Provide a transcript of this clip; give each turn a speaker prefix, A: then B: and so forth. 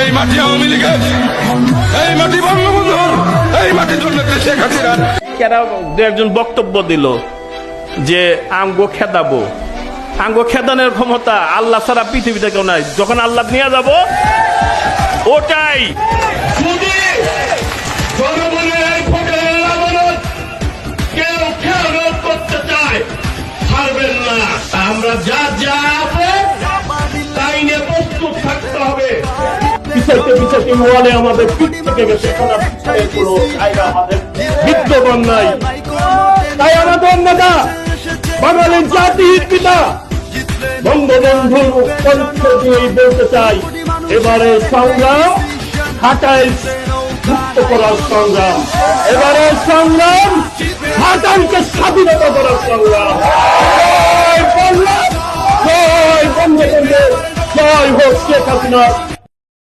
A: এই মাটি আওয়ামী লীগের এই মাটি বঙ্গবন্ধুর এই মাটির জন্য শেখ হাসিনার।
B: কেরা দু একজন বক্তব্য দিল যে আঙ্গো খেদাবো। আঙ্গো খেদানোর ক্ষমতা আল্লাহ ছাড়া পৃথিবীতে কেউ নাই। যখন আল্লাহ নিয়ে যাব ওটাই।
C: আমরা যা যা
B: পিছাইতে পিছাইতে ওয়ালে আমাদের পিঠ থেকে গেছে আমাদের বিদ্যমান নাই। তাই আমাদের নেতা, বাঙালির জাতির পিতা বঙ্গবন্ধুর দিয়েই বলতে চাই, এবারে সংগ্রাম হাটাই মুক্ত করার সংগ্রাম। এবারে সংগ্রাম হাটাইকে স্বাধীনতা করার সংগ্রাম। জয় বঙ্গবন্ধু, জয় হোক শেখ হাসিনা।